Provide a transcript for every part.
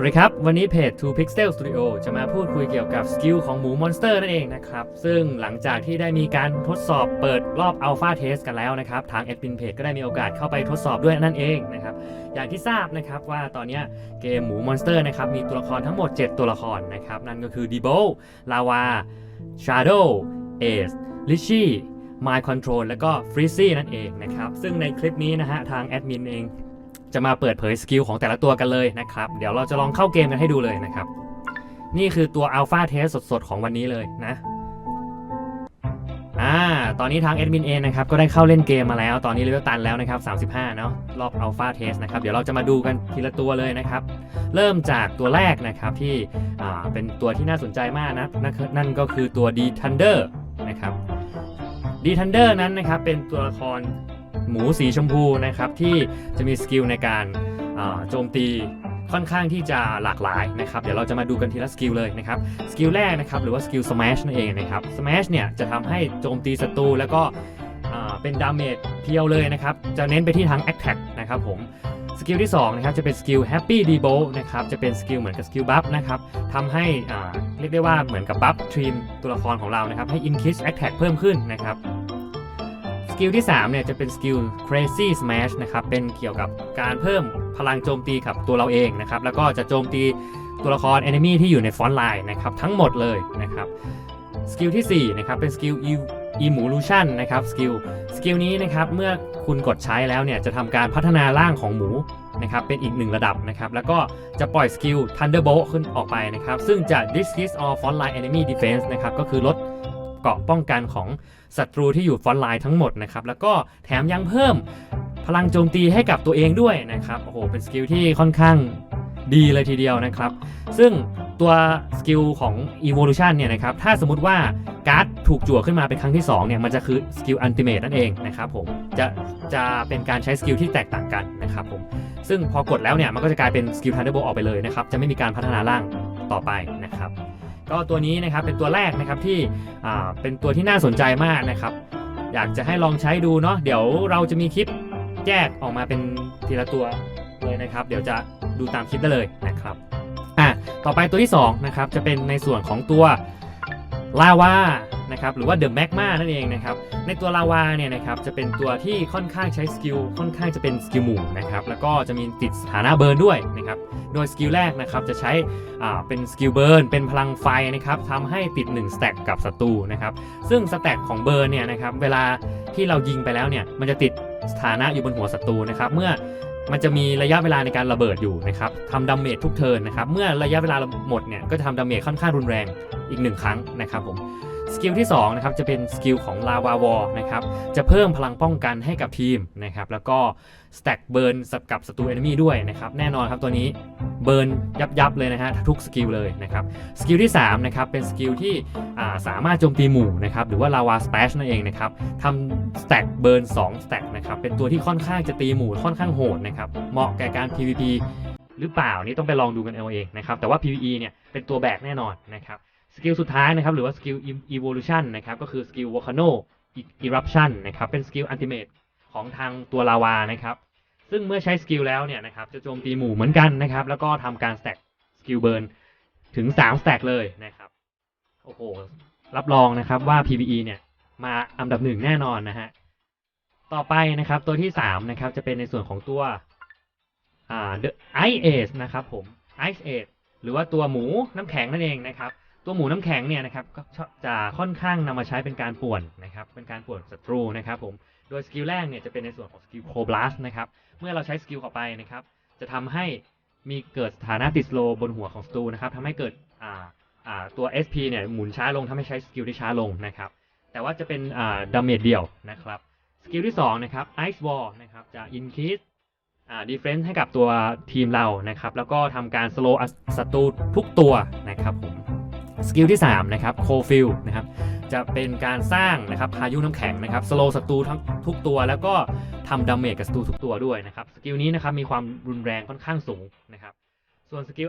วัสดีครับ วันนี้เพจ2 Pixel Studio จะมาพูดคุยเกี่ยวกับสกิลของหมูมอนสเตอร์นั่นเองนะครับ ซึ่งหลังจากที่ได้มีการทดสอบเปิดรอบ Alpha Test กันแล้วนะครับ ทางแอดมินเพจก็ได้มีโอกาสเข้าไปทดสอบด้วยนั่นเองนะครับ อย่างที่ทราบนะครับว่าตอนนี้เกมหมูมอนสเตอร์นะครับ มีตัวละครทั้งหมด 7 ตัวละครนะครับ นั่นก็คือ d e b o Lava Shadow Ace Lichi Mind Control แล้วก็ f r e e z y นั่นเองนะครับ ซึ่งในคลิปนี้นะฮะ ทางแอดมินเอง จะมาเปิดเผยสกิลของแต่ละตัวกันเลยนะครับ เดี๋ยวเราจะลองเข้าเกมกันให้ดูเลยนะครับ นี่คือตัว Alpha Test สดๆ ของวันนี้เลยนะอ่าตอนนี้ทางแอดมินเองนะครับก็ได้เข้าเล่นเกมมาแล้ว ตอนนี้เลเวลตันแล้วนะครับ 35 เนาะรอบ Alpha Test นะครับ เดี๋ยวเราจะมาดูกันทีละตัวเลยนะครับ เริ่มจากตัวแรกนะครับที่อ่าเป็นตัวที่น่าสนใจมากนะนั่นั่นก็คือตัว D Thunder นะครับ D Thunder นั้นนะครับเป็นตัวละคร หมูสีชมพูนะครับที่จะมีสกิลในการโจมตีค่อนข้างที่จะหลากหลายนะครับ เดี๋ยวเราจะมาดูกันทีละสกิลเลยนะครับ สกิลแรกนะครับหรือว่าสกิล Smash นั่นเองนะครับ Smash เนี่ยจะทำให้โจมตีศัตรูแล้วก็เป็นดาเมจเพียวเลยนะครับ จะเน้นไปที่ทั้ง Attack นะครับผมสกิลที่2นะครับจะเป็นสกิล Happy d e b o นะครับจะเป็นสกิลเหมือนกับสกิลบัฟนะครับทำให้เรียกได้ว่าเหมือนกับบัฟทรีมตัวละครของเรานะครับให้ increase attack เพิ่มขึ้นนะครับ กิลที่ 3 เนี่ยจะเป็นสกิล crazy smash นะครับ เป็นเกี่ยวกับการเพิ่มพลังโจมตีกับตัวเราเองนะครับ แล้วก็จะโจมตีตัวละคร enemy ที่อยู่ในฟอนต์ไลน์นะครับ ทั้งหมดเลยนะครับ สกิลที่ 4 นะครับ เป็นสกิล evolution นะครับ สกิล สกิลนี้นะครับ เมื่อคุณกดใช้แล้วเนี่ย จะทำการพัฒนาร่างของหมูนะครับ เป็นอีกหนึ่งระดับนะครับ แล้วก็จะปล่อยสกิล thunderbolt ขึ้นออกไปนะครับ ซึ่งจะ decrease all front line enemy defense นะครับ ก็คือลด เกราะป้องกันของศัตรูที่อยู่ฟอนต์ไลน์ทั้งหมดนะครับ แล้วก็แถมยังเพิ่มพลังโจมตีให้กับตัวเองด้วยนะครับ โอ้โห เป็นสกิลที่ค่อนข้างดีเลยทีเดียวนะครับ ซึ่งตัวสกิลของ evolution เนี่ยนะครับ ถ้าสมมติว่าการ์ดถูกจั่วขึ้นมาเป็นครั้งที่2เนี่ยมันจะคือสกิล ultimate นั่นเองนะครับผมจะจะเป็นการใช้สกิลที่แตกต่างกันนะครับผมซึ่งพอกดแล้วเนี่ยมันก็จะกลายเป็นสกิล thunderbolt ออกไปเลยนะครับ จะไม่มีการพัฒนาร่างต่อไปนะครับ ก็ตัวนี้นะครับเป็นตัวแรกนะครับที่เป็นตัวที่น่าสนใจมากนะครับ อยากจะให้ลองใช้ดูเนาะเดี๋ยวเราจะมีคลิปแยกออกมาเป็นทีละตัวเลยนะครับ เดี๋ยวจะดูตามคลิปได้เลยนะครับอะต่อไปตัวที่2นะครับจะเป็นในส่วนของตัว ลาวานะครับหรือว่าเดอะแมกมานั่นเองนะครับในตัวลาวาเนี่ยนะครับจะเป็นตัวที่ค่อนข้างใช้สกิลค่อนข้างจะเป็นสกิลหมู่นะครับแล้วก็จะมีติดสถานะเบิร์นด้วยนะครับโดยสกิลแรกนะครับจะใช้อ่าเป็นสกิลเบิร์นเป็นพลังไฟนะครับทำให้ติด1สแต็กกับศัตรูนะครับซึ่งสแต็กของเบิร์นเนี่ยนะครับเวลาที่เรายิงไปแล้วเนี่ยมันจะติดสถานะอยู่บนหัวศัตรูนะครับเมื่อ มันจะมีระยะเวลาในการระเบิดอยู่นะครับทำดาเมจทุกเทิร์นนะครับ เมื่อระยะเวลาหมดเนี่ยก็จะทำดาเมจค่อนข้างรุนแรงอีกหนึ่งครั้งนะครับผม สกิลที่2นะครับจะเป็นสกิลของลาวาวอนะครับจะเพิ่มพลังป้องกันให้กับทีมนะครับแล้วก็สแต็กเบิร์นกับศัตรูเอนมี่ด้วยนะครับแน่นอนครับตัวนี้เบิร์นยับยับเลยนะฮะทุกสกิลเลยนะครับสกิลที่3นะครับเป็นสกิลที่สามารถโจมตีหมู่นะครับหรือว่าลาวาสเปชนั่นเองนะครับทำสแต็กเบิร์น2สแต็กนะครับเป็นตัวที่ค่อนข้างจะตีหมู่ค่อนข้างโหดนะครับเหมาะแก่การ PVP หรือเปล่านี่ต้องไปลองดูกันเอาเองนะครับแต่ว่า PVE เนี่ยเป็นตัวแบกแน่นอนนะครับ สกิลสุดท้ายนะครับหรือว่าสกิล evolution นะครับก็คือสกิล volcano eruption นะครับเป็นสกิล ultimate ของทางตัวลาวานะครับซึ่งเมื่อใช้สกิลแล้วเนี่ยนะครับจะโจมตีหมู่เหมือนกันนะครับแล้วก็ทำการสแต็กสกิลเบิร์นถึง3สแต็กเลยนะครับโอ้โหรับรองนะครับว่า PVE เนี่ยมาอันดับหนึ่งแน่นอนนะฮะต่อไปนะครับตัวที่3นะครับจะเป็นในส่วนของตัวอ่า The Ice นะครับผม Ice Age หรือว่าตัวหมูน้ำแข็งนั่นเองนะครับ ตัวหมูน้ำแข็งเนี่ยนะครับก็จะค่อนข้างนำมาใช้เป็นการป่วนนะครับเป็นการป่วนศัตรูนะครับผมโดยสกิลแรกเนี่ยจะเป็นในส่วนของสกิลโคบลัสนะครับเมื่อเราใช้สกิลเข้าไปนะครับจะทำให้มีเกิดสถานะติดสโลบนหัวของศัตรูนะครับทำให้เกิดอ่าอ่าตัว SP เนี่ยหมุนช้าลงทำให้ใช้สกิลได้ช้าลงนะครับแต่ว่าจะเป็นอ่าดาเมจเดียวนะครับสกิลที่2นะครับ Ice Wall นะครับจะ increase อ่า defense ให้กับตัวทีมเรานะครับแล้วก็ทำการ slow ศัตรูทุกตัวนะครับผม สกิลที่3นะครับ Cofield นะครับจะเป็นการสร้างนะครับพายุน้ำแข็งนะครับสโลศัตรูทั้งทุกตัว แล้วก็ทำดาเมจกับศัตรูทุกตัวด้วยนะครับสกิลนี้นะครับมีความรุนแรงค่อนข้างสูงนะครับส่วนสกิล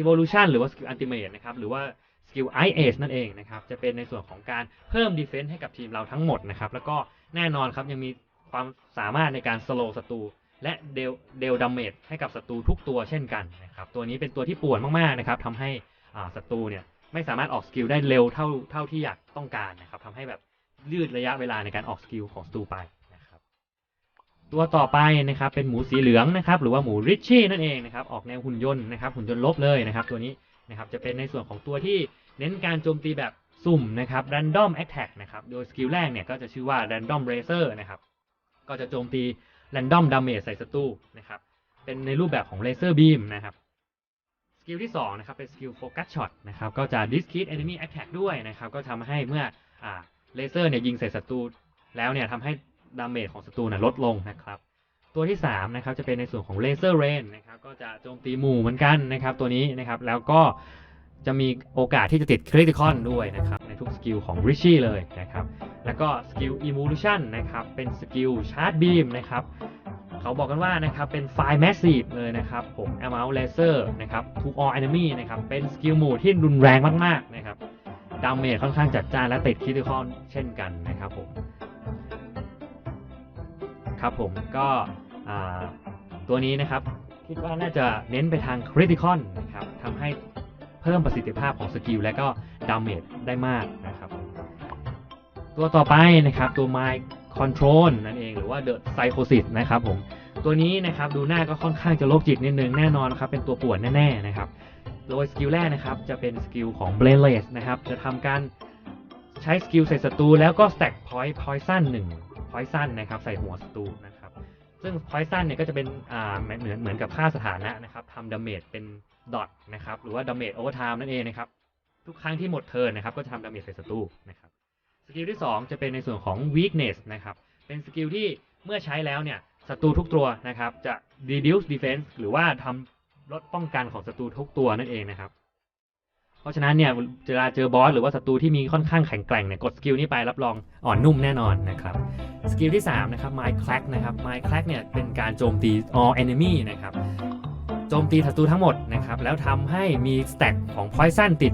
evolution หรือว่าสกิล ultimate นะครับหรือว่าสกิล i age นั่นเองนะครับจะเป็นในส่วนของการเพิ่ม defense ให้กับทีมเราทั้งหมดนะครับแล้วก็แน่นอนครับยังมีความสามารถในการสโลศัตรูและเดลเดลดาเมจให้กับศัตรูทุกตัวเช่นกันนะครับตัวนี้เป็นตัวที่ป่วนมากๆนะครับทำให้ศัตรูเนี่ย ไม่สามารถออกสกิลได้เร็วเท่าเท่าที่อยากต้องการนะครับทำให้แบบยืดระยะเวลาในการออกสกิลของศัตรูไปนะครับตัวต่อไปนะครับเป็นหมูสีเหลืองนะครับหรือว่าหมูริชชี่นั่นเองนะครับออกแนวหุ่นยนต์นะครับหุ่นยนต์ลบเลยนะครับตัวนี้นะครับจะเป็นในส่วนของตัวที่เน้นการโจมตีแบบสุ่มนะครับ random attack นะครับโดยสกิลแรกเนี่ยก็จะชื่อว่า random razor นะครับก็จะโจมตี random damage ใส่ศัตรูนะครับเป็นในรูปแบบของ laser beam นะครับ กิลที่2นะครับเป็นสกิล focus shot นะครับก็จะ discrete enemy attack ด้วยนะครับก็ทำให้เมื่อเลเซอร์เนี่ยยิงใส่ศัตรูแล้วเนี่ยทำให้ดาเมจของศัตรูน่ะลดลงนะครับตัวที่3นะครับจะเป็นในส่วนของ Laser Rain นนะครับก็จะโจมตีหมู่เหมือนกันนะครับตัวนี้นะครับแล้วก็จะมีโอกาสที่จะติด Critical ด้วยนะครับในทุกสกิลของ Richie เลยนะครับแล้วก็สกิล Evolution นะครับเป็นสกิล Charge Beam นะครับ เขาบอกกันว่านะครับเป็นไฟล์ Massive เลยนะครับผม Amount Laser นะครับ to all enemy นะครับเป็นสกิลหมู่ที่รุนแรงมากๆนะครับดาเมจค่อนข้างจัดจ้านและติด Critical เช่นกันนะครับผมครับผมก็ตัวนี้นะครับคิดว่าน่าจะเน้นไปทางคริติคอนนะครับทำให้เพิ่มประสิทธิภาพของสกิลและก็ดาเมจได้มากนะครับ ตัวต่อไปนะครับตัว Mind Control นั่นเองหรือว่า The Psychosis นะครับผมตัวนี้นะครับดูหน้าก็ค่อนข้างจะโรคจิตนิดนึงแน่นอนครับเป็นตัวป่วนแน่ๆนะครับโดยสกิลแรกนะครับจะเป็นสกิลของ Bladeless นะครับจะทำการใช้สกิลใส่ศัตรูแล้วก็ stack point poison 1 poison นะครับใส่หัวศัตรูนะครับซึ่ง poison เนี่ยก็จะเป็นอ่าเหมือนเหมือนเหมือนกับค่าสถานะนะครับทำดาเมจเป็นดอทนะครับหรือว่าดาเมจโอเวอร์ไทม์นั่นเองนะครับทุกครั้งที่หมดเทิร์นนะครับก็จะทำดาเมจใส่ศัตรูนะครับ สกิลที่ 2 จะเป็นในส่วนของ weakness นะครับ เป็นสกิลที่เมื่อใช้แล้วเนี่ยศัตรูทุกตัวนะครับ จะ reduce defense หรือว่าทำลดป้องกันของศัตรูทุกตัวนั่นเองนะครับ เพราะฉะนั้นเนี่ยเวลาเจอบอสหรือว่าศัตรูที่มีค่อนข้างแข็งแกร่งเนี่ยกดสกิลนี้ไปรับรองอ่อนนุ่มแน่นอนนะครับ สกิลที่ 3 นะครับ Mind Crack นะครับ Mind Crack เนี่ยเป็นการโจมตี all enemy นะครับ โจมตีศัตรูทั้งหมดนะครับ แล้วทำให้มีสแต็กของ Poison ติด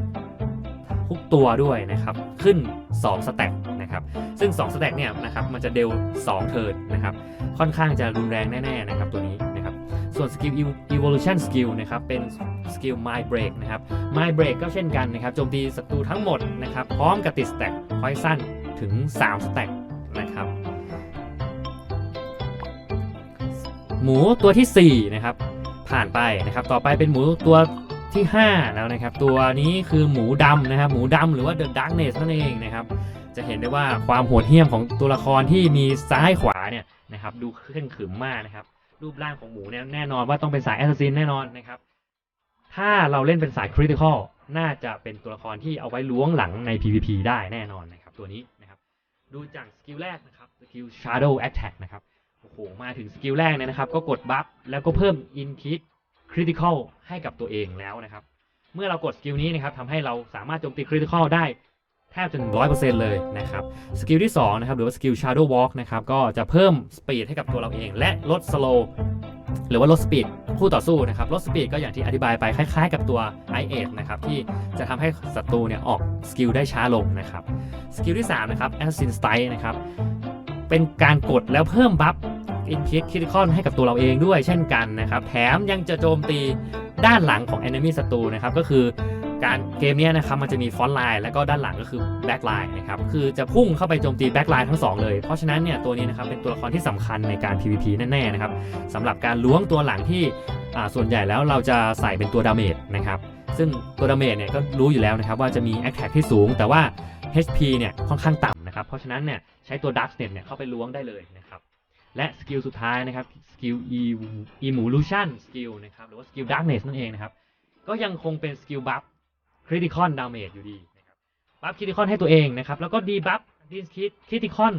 ทุกตัวด้วยนะครับขึ้น 2 สแต็กนะครับซึ่ง 2 สแต็กเนี่ยนะครับมันจะเดล2เทิร์นนะครับค่อนข้างจะรุนแรงแน่ๆนะครับตัวนี้นะครับส่วนสกิล evolution skill นะครับเป็นสกิล mind break นะครับ mind break ก็เช่นกันนะครับโจมตีศัตรูทั้งหมดนะครับพร้อมกับติดสแต็ก poison ถึง 3 สแต็กนะครับหมูตัวทีสี่4นะครับผ่านไปนะครับต่อไปเป็นหมูตัว ที่ 5 แล้วนะครับ ตัวนี้คือหมูดำนะครับ หมูดำหรือว่า The Darkness นั่นเองนะครับ จะเห็นได้ว่าความโหดเหี้ยมของตัวละครที่มีซ้ายขวาเนี่ยนะครับ ดูเคร่งขรึมมากนะครับ รูปร่างของหมูเนี่ยแน่นอนว่าต้องเป็นสายแอสซัสซินแน่นอนนะครับ ถ้าเราเล่นเป็นสายคริติคอลน่าจะเป็นตัวละครที่เอาไว้ล้วงหลังใน PVP ได้แน่นอนนะครับ ตัวนี้นะครับ ดูจากสกิลแรกนะครับสกิล Shadow Attack นะครับโอ้โหมาถึงสกิลแรกเนี่ยนะครับ ก็กดบัฟแล้วก็เพิ่ม in kit critical ให้กับตัวเองแล้วนะครับ เมื่อเรากดสกิลนี้นะครับทำให้เราสามารถโจมตี critical ได้แทบจะ100%เลยนะครับสกิลที่2นะครับหรือว่าสกิล shadow walk นะครับก็จะเพิ่มสปีดให้กับตัวเราเอง และลด slow หรือว่าลดสปีดคู่ต่อสู้นะครับลดสปีดก็อย่างที่อธิบายไปคล้าย ๆ กับตัว i 8นะครับที่จะทำให้ศัตรูเนี่ยออกสกิลได้ช้าลงนะครับสกิลที่3นะครับ assassin style นะครับเป็นการกดแล้วเพิ่มบัฟ คิดคิดคอนให้กับตัวเราเองด้วยเช่นกันนะครับ แถมยังจะโจมตีด้านหลังของ enemy ศัตรูนะครับ ก็คือการเกมนี้นะครับมันจะมีฟอนต์ไลน์แล้วก็ด้านหลังก็คือแบ็กไลน์นะครับคือจะพุ่งเข้าไปโจมตีแบ็กไลน์ทั้งสองเลย เพราะฉะนั้นเนี่ยตัวนี้นะครับเป็นตัวละครที่สำคัญในการ PVP แน่ๆนะครับสำหรับการล้วงตัวหลังที่อ่าส่วนใหญ่แล้วเราจะใส่เป็นตัวดาเมจนะครับซึ่งตัวดาเมจเนี่ยก็รู้อยู่แล้วนะครับว่าจะมี Attack ที่สูง แต่ว่า HP เนี่ยค่อนข้างต่ำนะครับเพราะฉะนั้นเนี่ยใช้ตัว Darknet เนี่ยเข้าไปล้วงได้เลยนะครับ และสกิลสุดท้ายนะครับสกิล Evolution Skill นะครับหรือว่าสกิล Darkness นั่นเองนะครับ ก็ยังคงเป็นสกิลบัฟ Critical Damage อยู่ดีนะครับบัฟ Critical ให้ตัวเองนะครับ แล้วก็ดีบัฟ Discrit Critical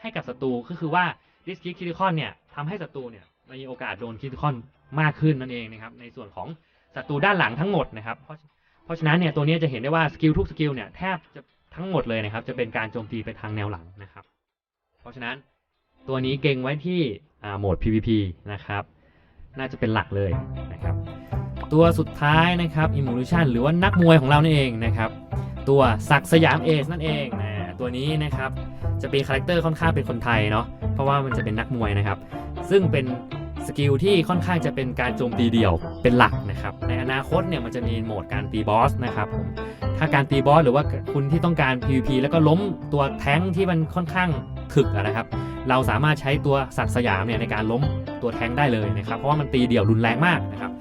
ให้กับศัตรูก็คือว่า Discrit Critical เนี่ยทำให้ศัตรูเนี่ยมีโอกาสโดน Critical มากขึ้นนั่นเองนะครับ ในส่วนของศัตรูด้านหลังทั้งหมดนะครับ เพราะเพราะฉะนั้นเนี่ยตัวนี้จะเห็นได้ว่าสกิลทุกสกิลเนี่ยแทบจะทั้งหมดเลยนะครับ จะเป็นการโจมตีไปทางแนวหลังนะครับ เพราะฉะนั้น ตัวนี้เก่งไว้ที่โหมด PVP นะครับ น่าจะเป็นหลักเลยนะครับ ตัวสุดท้ายนะครับ Evolution หรือว่านักมวยของเรานั่นเองนะครับ ตัวศักสยามเอสนั่นเองนะตัวนี้นะครับจะเป็นคาแรคเตอร์ค่อนข้างเป็นคนไทยเนาะเพราะว่ามันจะเป็นนักมวยนะครับ ซึ่งเป็นสกิลที่ค่อนข้างจะเป็นการโจมตีเดี่ยวเป็นหลักนะครับ ในอนาคตเนี่ยมันจะมีโหมดการตีบอสนะครับผมถ้าการตีบอสหรือว่าคุณที่ต้องการ PVP แล้วก็ล้มตัวแท้งที่มันค่อนข้าง ถึกนะครับ เราสามารถใช้ตัวสัตว์สยามเนี่ยในการล้มตัวแทงได้เลยนะครับ เพราะว่ามันตีเดี่ยวรุนแรงมากนะครับ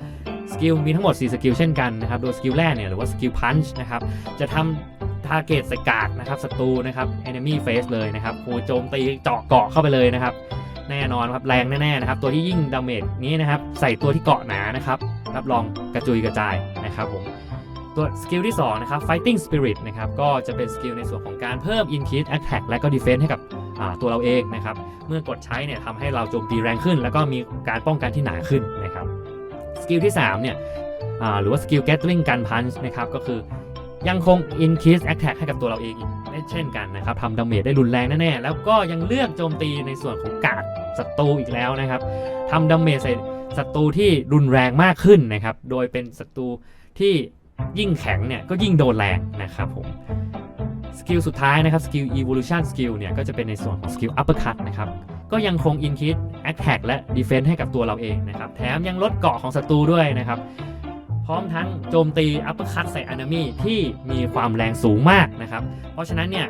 สกิลมีทั้งหมด 4 สกิลเช่นกันนะครับโดยสกิลแรกเนี่ยหรือว่าสกิลพันช์นะครับจะทำทาร์เกตสกากนะครับศัตรูนะครับ enemy face เลยนะครับโหโจมตีเจาะเกาะเข้าไปเลยนะครับแน่นอนครับแรงแน่ๆนะครับตัวที่ยิ่งดาเมจนี้นะครับใส่ตัวที่เกาะหนานะครับรับรองกระจุยกระจายนะครับผมตัวสกิลที่2นะครับ fighting spirit นะครับก็จะเป็นสกิลในส่วนของการเพิ่ม increase attack และก็ defense ให้กับ ตัวเราเองนะครับ เมื่อกดใช้เนี่ยทำให้เราโจมตีแรงขึ้น แล้วก็มีการป้องกันที่หนาขึ้นนะครับสกิลที่3เนี่ยหรือว่าสกิล gatling gun punch นะครับก็คือยังคง increase attack ให้กับตัวเราเองอีกเช่นกันนะครับทำดาเมจได้รุนแรงแน่ๆ แล้วก็ยังเลือกโจมตีในส่วนของกาดศัตรูอีกแล้วนะครับทำดาเมจใส่ศัตรูที่รุนแรงมากขึ้นนะครับ โดยเป็นศัตรูที่ยิ่งแข็งเนี่ยก็ยิ่งโดนแรงนะครับผม สกิลสุดท้ายนะครับสกิล evolution skill เนี่ยก็จะเป็นในส่วนของสกิล uppercut นะครับก็ยังคง increase attack และ defense ให้กับตัวเราเองนะครับแถมยังลดเกาะของศัตรูด้วยนะครับพร้อมทั้งโจมตี uppercut ใส่ enemy ที่มีความแรงสูงมากนะครับ เพราะฉะนั้นเนี่ย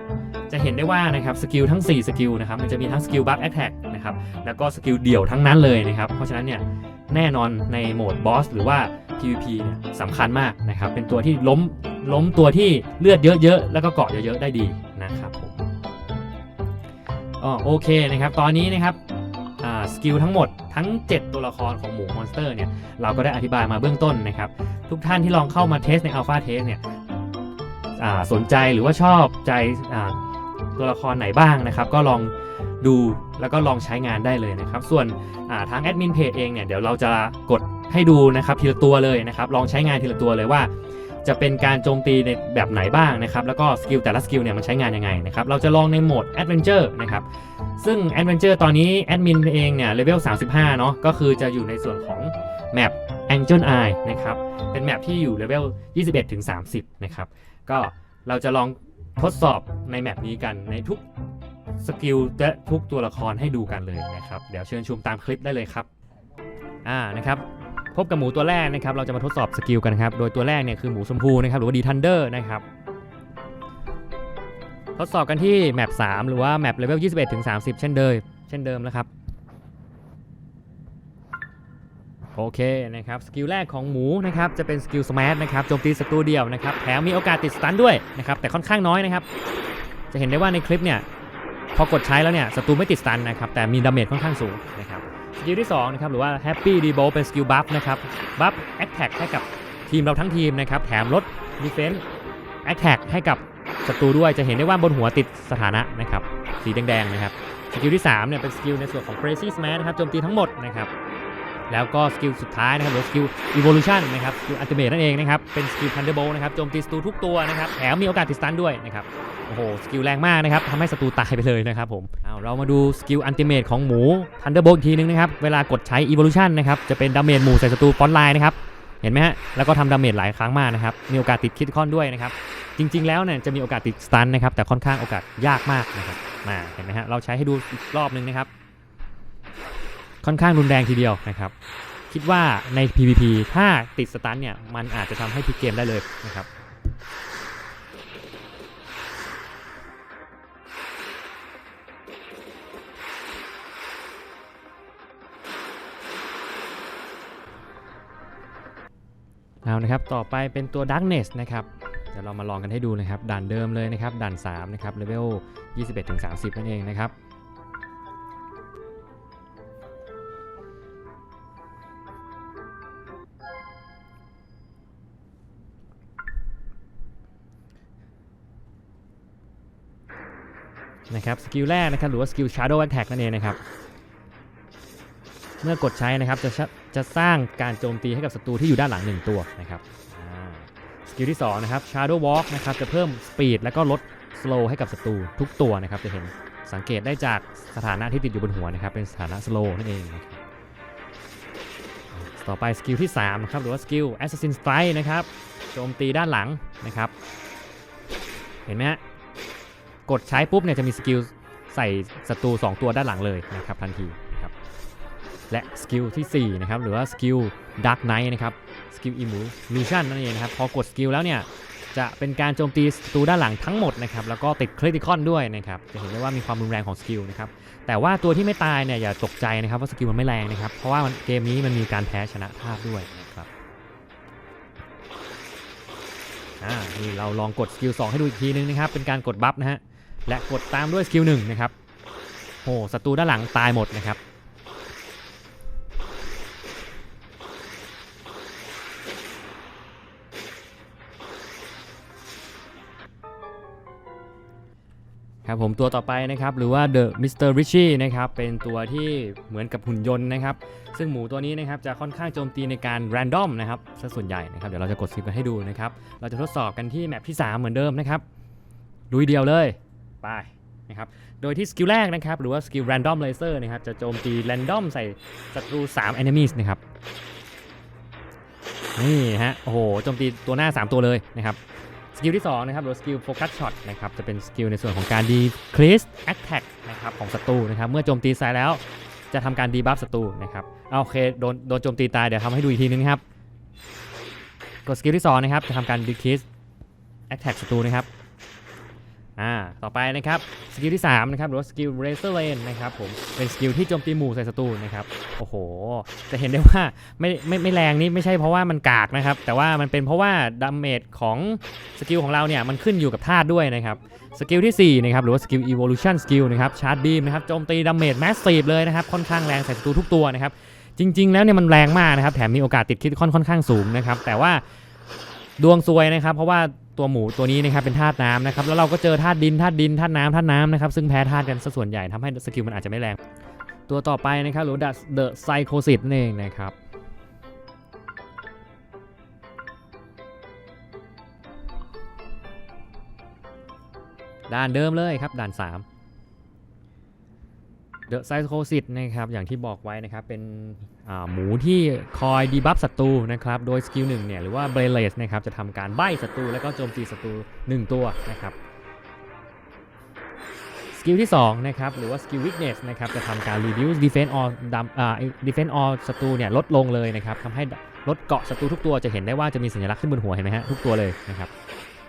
จะเห็นได้ว่านะครับสกิลทั้ง 4 สกิลนะครับมันจะมีทั้งสกิล buff attack นะครับแล้วก็สกิลเดี่ยวทั้งนั้นเลยนะครับ เพราะฉะนั้นเนี่ยแน่นอนในโหมดบอสหรือว่า PVP เนี่ยสำคัญมากนะครับเป็นตัวที่ล้มล้มตัวที่เลือดเยอะๆ แล้วก็เกาะเยอะๆ ได้ดีนะครับผมอ๋อโอเคนะครับ ตอนนี้นะครับสกิลทั้งหมดทั้ง 7 ตัวละครของหมูมอนสเตอร์เนี่ย เราก็ได้อธิบายมาเบื้องต้นนะครับ ทุกท่านที่ลองเข้ามาเทสใน Alpha Test เนี่ยสนใจหรือว่าชอบใจตัวละครไหนบ้างนะครับ ก็ลองดูแล้วก็ลองใช้งานได้เลยนะครับ ส่วนทางแอดมินเพจเองเนี่ย เดี๋ยวเราจะกดให้ดูนะครับทีละตัวเลยนะครับ ลองใช้งานทีละตัวเลยว่า จะเป็นการโจมตีในแบบไหนบ้างนะครับ แล้วก็สกิลแต่ละสกิลเนี่ยมันใช้งานยังไงนะครับ เราจะลองในโหมด Adventure นะครับ ซึ่ง Adventure ตอนนี้แอดมินเองเนี่ยเลเวล 35 เนาะก็คือจะอยู่ในส่วนของแมป Angel Eye นะครับ เป็นแมปที่อยู่เลเวล 21 ถึง 30 นะครับ ก็เราจะลองทดสอบในแมปนี้กันในทุกสกิลและทุกตัวละครให้ดูกันเลยนะครับ เดี๋ยวเชิญชมตามคลิปได้เลยครับ อ่า นะครับ พบกับหมูตัวแรกนะครับ เราจะมาทดสอบสกิลกันครับ โดยตัวแรกเนี่ยคือหมูชมพูนะครับ หรือว่าดีทันเดอร์นะครับ ทดสอบกันที่แมป3หรือว่าแมปเลเวล21ถึง30 เช่นเดิม เช่นเดิมนะครับ โอเคนะครับ สกิลแรกของหมูนะครับ จะเป็นสกิลสมาร์ทนะครับ โจมตีศัตรูเดียวนะครับ แถมมีโอกาสติดสตันด้วยนะครับ แต่ค่อนข้างน้อยนะครับ จะเห็นได้ว่าในคลิปเนี่ย พอกดใช้แล้วเนี่ย ศัตรูไม่ติดสตันนะครับ แต่มีดาเมจค่อนข้างสูงนะครับ สกิลที่ 2 นะครับ หรือว่า Happy d e b o เป็นสกิลบัฟนะครับ บัฟ Attack ให้กับทีมเราทั้งทีมนะครับ แถมลด Defense Attack ให้กับศัตรูด้วยจะเห็นได้ว่าบนหัวติดสถานะนะครับ สีแดงๆนะครับ สกิลที่ 3 เนี่ยเป็นสกิลในส่วนของ Crazy Smash นะครับโจมตีทั้งหมดนะครับ แล้วก็สกิลสุดท้ายนะครับหรือสกิล Evolution นะครับสกิล Ultimate นั่นเองนะครับ เป็นสกิล Thunderbolt นะครับโจมตีศัตรูทุกตัวนะครับ แถมมีโอกาสติดสตันด้วยนะครับ โอ้โห สกิลแรงมากนะครับทำให้ศัตรูตายไปเลยนะครับผม เรามาดูสกิลอันติเมตของหมู Thunderbolt อีกทีนึงนะครับ เวลากดใช้ Evolution นะครับ จะเป็นดาเมจหมูใส่ศัตรูฟอนไลน์นะครับ เห็นไหมฮะ แล้วก็ทำดาเมจหลายครั้งมากนะครับ มีโอกาสติดคิดคอนด้วยนะครับ จริง ๆ แล้วเนี่ยจะมีโอกาสติดสตันนะครับ แต่ค่อนข้างโอกาสยากมากนะครับ มา เห็นไหมฮะ เราใช้ให้ดูอีกรอบนึงนะครับ ค่อนข้างรุนแรงทีเดียวนะครับ คิดว่าใน PVP ถ้าติดสตันเนี่ย มันอาจจะทำให้พลิกเกมได้เลยนะครับ เอานะครับ ต่อไปเป็นตัว Darkness นะครับ เดี๋ยวเรามาลองกันให้ดูนะครับ ด่านเดิมเลยนะครับ ด่าน 3 นะครับ เลเวล 21-30 นั่นเองนะครับนะครับ สกิลแรกนะครับ หรือว่าสกิล Shadow Attack นั่นเองนะครับ เมื่อกดใช้นะครับจะจะสร้างการโจมตีให้กับศัตรูที่อยู่ด้านหลัง 1 ตัวนะครับสกิลที่2นะครับ Shadow Walk นะครับจะเพิ่มสปีดแล้วก็ลด slow ให้กับศัตรูทุกตัวนะครับจะเห็นสังเกตได้จากสถานะที่ติดอยู่บนหัวนะครับเป็นสถานะ slow นั่นเองนะครับต่อไปสกิลที่3นะครับหรือว่าสกิล Assassin Strike นะครับโจมตีด้านหลังนะครับ เห็นไหมฮะกดใช้ปุ๊บเนี่ยจะมีสกิลใส่ศัตรู2ตัวด้านหลังเลยนะครับทันที และสกิลที่4นะครับหรือว่าสกิล Dark Knight นะครับสกิล Illusion นั่นเองนะครับพอกดสกิลแล้วเนี่ยจะเป็นการโจมตีศัตรูด้านหลังทั้งหมดนะครับแล้วก็ติดคริติคอนด้วยนะครับจะเห็นได้ว่ามีความรุนแรงของสกิลนะครับแต่ว่าตัวที่ไม่ตายเนี่ยอย่าตกใจนะครับว่าสกิลมันไม่แรงนะครับเพราะว่าเกมนี้มันมีการแพ้ชนะธาตุด้วยนะครับอ่านี่เราลองกดสกิล2ให้ดูอีกทีนึงนะครับเป็นการกดบัฟนะฮะและกดตามด้วยสกิล1นะครับโอ้ศัตรูด้านหลังตายหมดนะครับ ครับผมตัวต่อไปนะครับหรือว่า The Mr. Richie นะครับเป็นตัวที่เหมือนกับหุ่นยนต์นะครับ ซึ่งหมูตัวนี้นะครับจะค่อนข้างโจมตีในการ random นะครับซะส่วนใหญ่นะครับเดี๋ยวเราจะกดสกิลกันให้ดูนะครับ เราจะทดสอบกันที่แมปที่ 3 เหมือนเดิมนะครับลุยเดียวเลยไปนะครับโดยที่สกิลแรกนะครับหรือว่าสกิล random laser นะครับจะโจมตี random ใส่ศัตรู3 enemies นะครับนี่ฮะโอ้โหโจมตีตัวหน้า 3 ตัวเลยนะครับ สกิลที่2นะครับหรือสกิลโฟกัสช็อตนะครับจะเป็นสกิลในส่วนของการดีคริสแอคแท็กนะครับของศัตรูนะครับเมื่อโจมตีสายแล้วจะทำการดีบัฟศัตรูนะครับเอาโอเคโดนโดนโจมตีตายเดี๋ยวทำให้ดูอีกทีนึงครับกดสกิลที่2นะครับจะทำการดีคริสแอคแท็กศัตรูนะครับ อ่าต่อไปนะครับสกิลที่3นะครับหรือว่าสกิลเรเซอร์เลนนะครับผมเป็นสกิลที่โจมตีหมู่ใส่ศัตรูนะครับโอ้โห จะเห็นได้ว่าไม่ไม่ไม่แรงนี่ไม่ใช่เพราะว่ามันกากนะครับแต่ว่ามันเป็นเพราะว่าดาเมจของสกิลของเราเนี่ยมันขึ้นอยู่กับธาตุด้วยนะครับสกิลที่4นะครับหรือว่าสกิล evolution skill นะครับชาร์จบีมนะครับโจมตีดาเมจแมสซีฟเลยนะครับค่อนข้างแรงใส่ศัตรูทุกตัวนะครับจริง ๆ แล้วเนี่ยมันแรงมากนะครับแถมมีโอกาสติดคิดค่อนค่อนข้างสูงนะครับแต่ว่าดวงซวยนะครับเพราะว่า ตัวหมูตัวนี้นะครับเป็นธาตุน้ำนะครับแล้วเราก็เจอธาตุดินธาตุดินธาตุน้ำธาตุน้ำนะครับซึ่งแพ้ธาตุกันซะส่วนใหญ่ทำให้สกิลมันอาจจะไม่แรง ตัวต่อไปนะครับหรือ The The Psychosis นั่นเองนะครับด่านเดิมเลยครับด่าน3 The Psychosis นะครับอย่างที่บอกไว้นะครับเป็น หมูที่คอยดีบัฟศัตรูนะครับ โดยสกิลหนึ่งเนี่ยหรือว่า b r a l e s นะครับจะทำการใบ้ศัตรูแล้วก็โจมตีศัตรู 1 ตัวนะครับสกิลที่2นะครับหรือว่าสกิล weakness นะครับจะทำการ reduce defense or ดำอ่า defense or ศัตรูเนี่ยลดลงเลยนะครับทำให้ลดเกาะศัตรูทุกตัวจะเห็นได้ว่าจะมีสัญลักษณ์ขึ้นบนหัวเห็นไหมฮะทุกตัวเลยนะครับ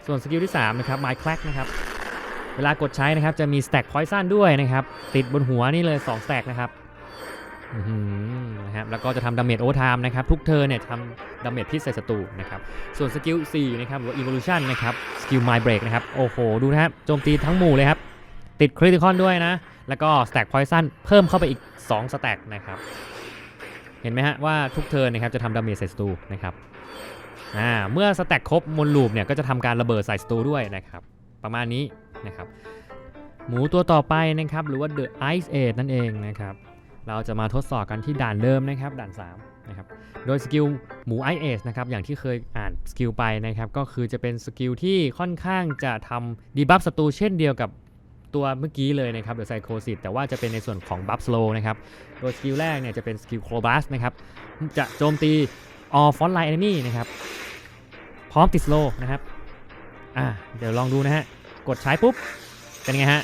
ส่วนสกิลที่3นะครับ my crack นะครับเวลากดใช้นะครับจะมี stack poison ด้วยนะครับติดบนหัวนี่เลย2 stack นะครับ นะครับแล้วก็จะทำดาเมจโอเวอร์ไทม์นะครับทุกเธอเนี่ยทำดาเมจพิษใส่ศัตรูนะครับส่วนสกิล4นะครับหรือว่า evolution นะครับสกิล my break นะครับโอ้โห ดูนะครับโจมตีทั้งหมู่เลยครับ ติดคริติคอนด้วยนะ แล้วก็ stack poison เพิ่มเข้าไปอีก 2 stack นะครับ เห็นไหมฮะว่าทุกเธอนะครับจะทำดาเมจใส่ศัตรูนะครับอ่าเมื่อสแต็กครบบนลูปเนี่ยก็จะทำการระเบิดใส่ศัตรูด้วยนะครับประมาณนี้นะครับหมูตัวต่อไปนะครับหรือว่า The Ice Age นั่นเองนะครับ เราจะมาทดสอบกันที่ด่านเดิมนะครับ ด่าน3นะครับ โดยสกิลหมู Ice Age นะครับ อย่างที่เคยอ่านสกิลไปนะครับ ก็คือจะเป็นสกิลที่ค่อนข้างจะทำดีบัฟศัตรูเช่นเดียวกับตัวเมื่อกี้เลยนะครับ The Psychosis แต่ว่าจะเป็นในส่วนของบัฟ slow นะครับ โดยสกิลแรกเนี่ยจะเป็นสกิล Crow Blast นะครับ จะโจมตี all frontline enemy นะครับ พร้อมติด slow นะครับ อ่า เดี๋ยวลองดูนะฮะ กดใช้ปุ๊บ เป็นไงฮะ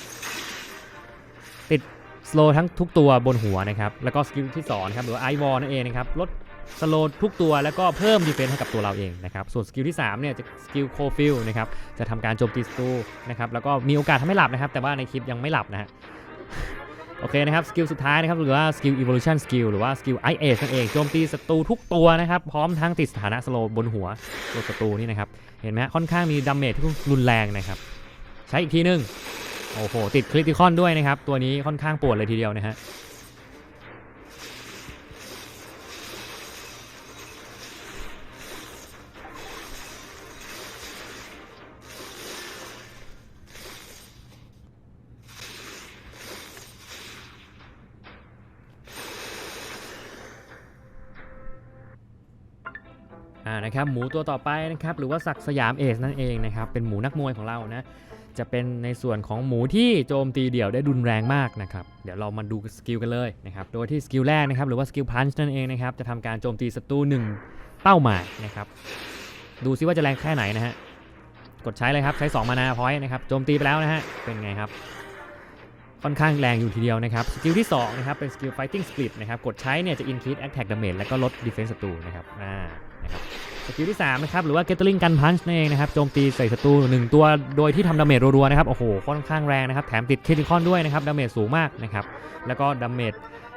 slow ทั้งทุกตัวบนหัวนะครับ แล้วก็สกิลที่2นะครับหรือว่า i w a l นั่นเองนะครับ ลด slow ทุกตัวแล้วก็เพิ่ม defense ให้กับตัวเราเองนะครับ ส่วนสกิลที่3เนี่ยจะสกิล c o f i l นะครับ จะทำการโจมตีศัตรูนะครับ แล้วก็มีโอกาสทำให้หลับนะครับ แต่ว่าในคลิปยังไม่หลับนะฮะ โอเคนะครับ สกิลสุดท้ายนะครับ หรือว่าสกิล evolution skill หรือว่าสกิล i age นั่นเอง โจมตีศัตรูทุกตัวนะครับ พร้อมทั้งติดสถานะ slow บนหัวตัวศัตรูนี่นะครับ เห็นไหมฮะ ค่อนข้างมีดาเมจที่รุนแรงนะครับ ใช้อีกทีนึง โอ้โห ติดคริติคอนด้วยนะครับ ตัวนี้ค่อนข้างปวดเลยทีเดียวนะฮะอ่านะครับหมูตัวต่อไปนะครับหรือว่าศักดิ์สยามเอสนั่นเองนะครับเป็นหมูนักมวยของเรานะ จะเป็นในส่วนของหมูที่โจมตีเดี่ยวได้รุนแรงมากนะครับ เดี๋ยวเรามาดูสกิลกันเลยนะครับ โดยที่สกิลแรกนะครับหรือว่าสกิลพันช์นั่นเองนะครับ จะทำการโจมตีศัตรูหนึ่งเป้าหมายนะครับ ดูซิว่าจะแรงแค่ไหนนะฮะ กดใช้เลยครับ ใช้ 2 มานาพอยต์นะครับ โจมตีไปแล้วนะฮะ เป็นไงครับ ค่อนข้างแรงอยู่ทีเดียวนะครับ สกิลที่2นะครับ เป็นสกิล Fighting Split นะครับ กดใช้เนี่ยจะ increase attack damage แล้วก็ลด defense ศัตรูนะครับ อ่า นะครับ สกิลที่3นะครับหรือว่า Gatling Gun Punch นั่นเองนะครับโจมตีใส่ศัตรู1ตัวโดยที่ทำดาเมจรัวๆนะครับโอ้โหค่อนข้างแรงนะครับแถมติดค r ิ t คอนด้วยนะครับดาเมจสูงมากนะครับแล้วก็ดาเมจ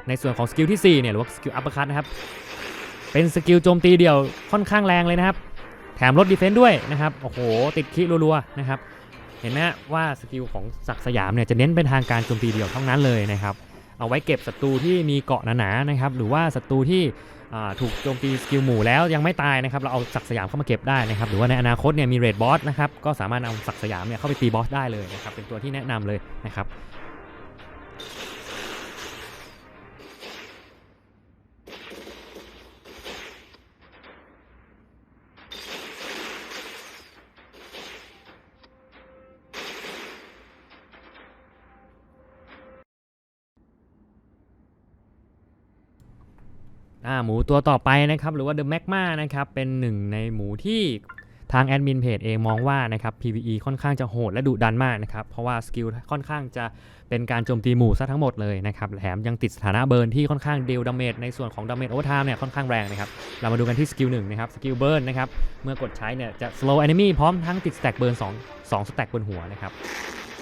ในส่วนของสกิลที่4เนี่ยหรือว่าสกิล Uppercut นะครับเป็นสกิลโจมตีเดี่ยวค่อนข้างแรงเลยนะครับแถมลดดีเฟนต์ด้วยนะครับโอ้โหติดคิรัวๆนะครับเห็นไหมว่าสกิลของศักสยามเนี่ยจะเน้นเป็นทางการโจมตีเดี่ยวเท่านั้นเลยนะครับเอาไว้เก็บศัตรูที่มีเกาะหนาๆนะครับหรือว่าศัตรูที่ ถูกโจมตีสกิลหมู่แล้วยังไม่ตายนะครับ เราเอาศักสยามเข้ามาเก็บได้นะครับ หรือว่าในอนาคตเนี่ยมีเรดบอสนะครับ ก็สามารถเอาศักสยามเนี่ยเข้าไปตีบอสได้เลยนะครับ เป็นตัวที่แนะนำเลยนะครับ อ่าหมูตัวต่อไปนะครับหรือว่า The Magma นะครับเป็นหนึ่งในหมูที่ทางแอดมินเพจเองมองว่านะครับ PVE ค่อนข้างจะโหดและดุดันมากนะครับ เพราะว่าสกิลค่อนข้างจะเป็นการโจมตีหมู่ซะทั้งหมดเลยนะครับ แถมยังติดสถานะเบิร์นที่ค่อนข้างเดลดาเมจในส่วนของดาเมจโอเวอร์ไทม์เนี่ยค่อนข้างแรงนะครับ เรามาดูกันที่สกิลหนึ่งนะครับ สกิลเบิร์นนะครับ เมื่อกดใช้เนี่ยจะ slow enemy พร้อมทั้งติดสแต็กเบิร์น2 2สแต็กบนหัวนะครับ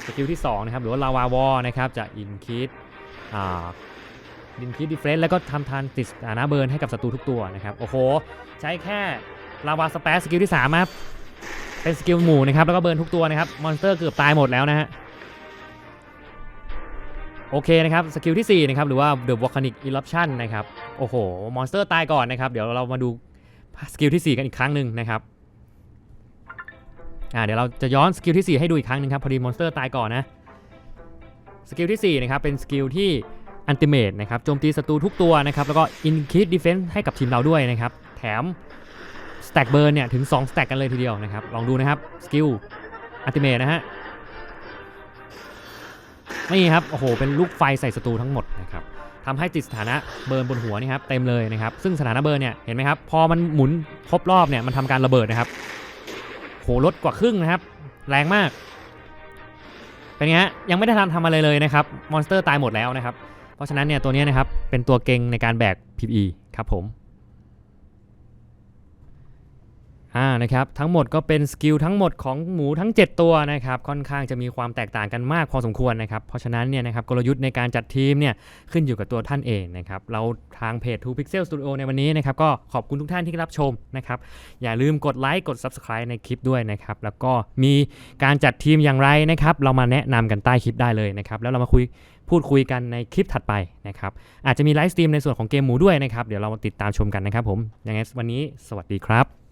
สกิลที่สองนะครับหรือว่าลาวาวอนะครับจะ increase อ่า ดินคิดดิเฟรนแล้วก็ทำทานติดสถานะเบิร์นให้กับศัตรูทุกตัวนะครับ โอ้โห ใช้แค่ลาวาสเปซสกิลที่3ครับเป็นสกิลหมู่นะครับ แล้วก็เบิร์นทุกตัวนะครับ มอนสเตอร์เกือบตายหมดแล้วนะฮะ โอเคนะครับ สกิลที่ 4 นะครับ หรือว่า The Volcanic Eruption นนะครับ โอ้โห มอนสเตอร์ตายก่อนนะครับ เดี๋ยวเรามาดูสกิลที่ 4 กันอีกครั้งหนึ่งนะครับอ่าเดี๋ยวเราจะย้อนสกิลที่ 4 ให้ดูอีกครั้งหนึงครับ พอดีมอนสเตอร์ตายก่อนนะ สกิลที่ 4 นะครับ เป็นสกิลที่ อันติเมตนะครับโจมตีศัตรูทุกตัวนะครับแล้วก็ increase defense ให้กับทีมเราด้วยนะครับแถม stack burn เนี่ยถึง2 stack กันเลยทีเดียวนะครับลองดูนะครับสกิลอันติเมตนะฮะนี่ครับโอ้โหเป็นลูกไฟใส่ศัตรูทั้งหมดนะครับทำให้ติดสถานะเบิร์นบนหัวนี่ครับเต็มเลยนะครับซึ่งสถานะเบิร์นเนี่ยเห็นไหมครับพอมันหมุนครบรอบเนี่ยมันทำการระเบิดนะครับโหลดกว่าครึ่งนะครับ แรงมากเป็นไงฮะยังไม่ได้ทันทำอะไรเลยนะครับมอนสเตอร์ตายหมดแล้วนะครับ เพราะฉะนั้นเนี่ยตัวนี้นะครับเป็นตัวเก่งในการแบก PPE ครับผมอ่านะครับทั้งหมดก็เป็นสกิลทั้งหมดของหมูทั้ง 7 ตัวนะครับค่อนข้างจะมีความแตกต่างกันมากพอสมควรนะครับเพราะฉะนั้นเนี่ยนะครับกลยุทธ์ในการจัดทีมเนี่ยขึ้นอยู่กับตัวท่านเองนะครับเราทางเพจ 2 Pixel Studio ในวันนี้นะครับก็ขอบคุณทุกท่านที่รับชมนะครับอย่าลืมกดไลค์กด Subscribe ในคลิปด้วยนะครับแล้วก็มีการจัดทีมอย่างไรนะครับเรามาแนะนำกันใต้คลิปได้เลยนะครับแล้วเรามาคุย พูดคุยกันในคลิปถัดไปนะครับ อาจจะมีไลฟ์สตรีมในส่วนของเกมหมูด้วยนะครับ เดี๋ยวเราติดตามชมกันนะครับผมยังไงวันนี้สวัสดีครับ